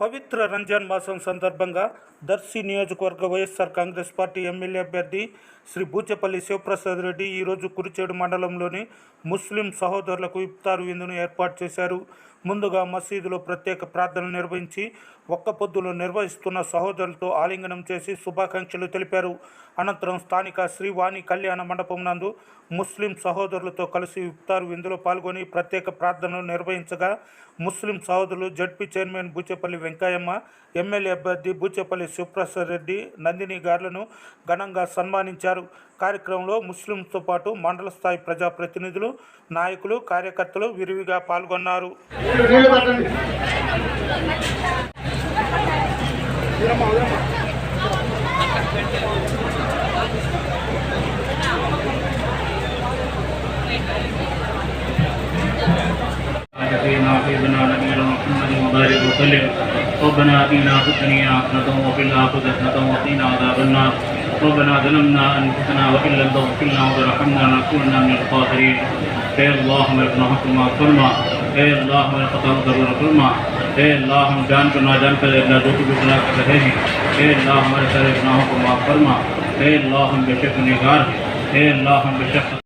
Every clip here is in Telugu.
పవిత్ర రంజాన్ మాసం సందర్భంగా దర్శి నియోజకవర్గ వైఎస్ఆర్ కాంగ్రెస్ పార్టీ ఎమ్మెల్యే అభ్యర్థి శ్రీ బూచపల్లి శివప్రసాద్ రెడ్డి ఈరోజు కురిచేడు మండలంలోని ముస్లిం సహోదరులకు ఇఫ్తార్ విందును ఏర్పాటు చేశారు. ముందుగా మసీదులో ప్రత్యేక ప్రార్థనలు నిర్వహించి ఒక్క పొద్దులు నిర్వహిస్తున్న సహోదరులతో ఆలింగనం చేసి శుభాకాంక్షలు తెలిపారు. అనంతరం స్థానిక శ్రీవాణి కళ్యాణ మండపం నందు ముస్లిం సహోదరులతో కలిసి ఇఫ్తార్ విందులో పాల్గొని ప్రత్యేక ప్రార్థనలు నిర్వహించగా ముస్లిం సహోదరులు ZP chairman Bucheppalli Venkayamma MLA అభ్యర్థి బూచేపల్లి శివప్రసాద్ రెడ్డి నందిని గారులను ఘనంగా సన్మానించారు కార్యక్రమంలో ముస్లింతో పాటు మండల స్థాయి ప్రజాప్రతినిధులు నాయకులు కార్యకర్తలు విరివిగా పాల్గొన్నారు నీళ్ళు పట్టండి نبينا حبيبنا نبينا محمد وبارك وسلم ربنا اتنا في الدنيا حسنه وفي الاخره حسنه وقنا عذاب النار. ربنا ظلمنا انفسنا وان لم تغفر لنا وترحمنا لنكونن من الخاسرين. اے اللہ ہمارے گناہوں کو معاف فرما. اے اللہ ہمارے خطاؤں کو ضرور فرما. اے اللہ، ہم جان کر نہ جان کر اللہ جو بھی گناہ کر رہے ہیں. اے اللہ، ہمارے سارے گناہوں کو معاف فرما. اے اللہ، ہم بے شک گنہگار ہیں. اے اللہ، ہم بے شک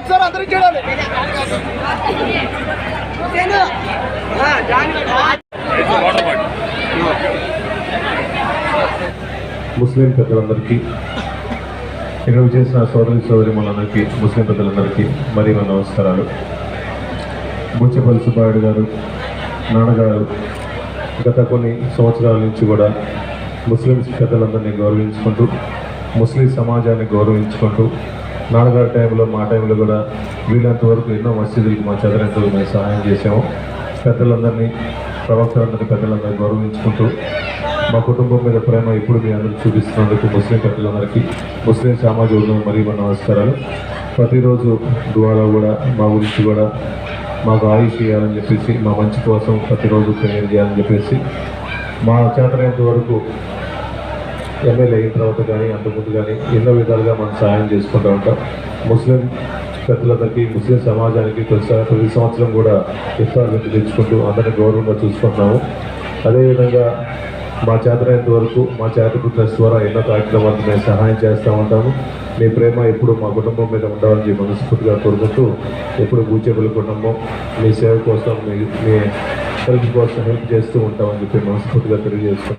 అందరూ చూడాలి ముస్లిం పెద్దలందరికీ ఇక్కడ చేసిన సోదరి సోదరి మనందరికీ ముస్లిం పెద్దలందరికీ మరి మన నమస్కారాలు. బుచ్చపల్లి సుబ్బారెడ్డి గారు నాన్నగారు గత కొన్ని సంవత్సరాల నుంచి కూడా ముస్లిం పెద్దలందరినీ గౌరవించుకుంటూ ముస్లిం సమాజాన్ని గౌరవించుకుంటూ నాన్నగారి టైంలో మా టైంలో కూడా వీళ్ళంత వరకు ఎన్నో మసీదులకు మా చదరంతో మేము సహాయం చేసాము పెద్దలందరినీ ప్రవక్తలందరినీ పెద్దలందరినీ గౌరవించుకుంటూ మా కుటుంబం మీద ప్రేమ ఇప్పుడు మీ అందరూ చూపిస్తున్నందుకు ముస్లిం పెద్దలందరికీ ముస్లిం సామాజిక వర్గం మరియు మన నమస్కారాలు. ప్రతిరోజు ద్వారా కూడా మా గురించి కూడా మాకు ఆయుష్ చేయాలని చెప్పేసి మా మంచి కోసం ప్రతిరోజు ప్రేయర్ చేయాలని చెప్పేసి మా చేతనైనంత వరకు ఎమ్మెల్యే అయిన తర్వాత కానీ అంతకుముందు కానీ ఎన్నో విధాలుగా మనం సహాయం చేసుకుంటూ ఉంటాం. ముస్లిం పెద్దలందరికీ ముస్లిం సమాజానికి ప్రతిసారి ప్రతి సంవత్సరం కూడా ఇఫ్తార్ విందు తెచ్చుకుంటూ అందరిని గౌరవంగా చూసుకుంటున్నాము. అదేవిధంగా మా చేతనైనంత వరకు మా చేతకు ట్రస్ట్ ద్వారా ఎన్నో కార్యక్రమాలకు మేము సహాయం చేస్తూ ఉంటాము. మీ ప్రేమ ఎప్పుడు మా కుటుంబం మీద ఉండాలని చెప్పి మనస్ఫూర్తిగా కోరుకుంటూ ఎప్పుడు బూచేపల్లి కుటుంబం మీ సేవ కోసం మీ మీ హెల్ప్ కోసం హెల్ప్ చేస్తూ ఉంటామని చెప్పి మనస్ఫూర్తిగా తెలియజేస్తాం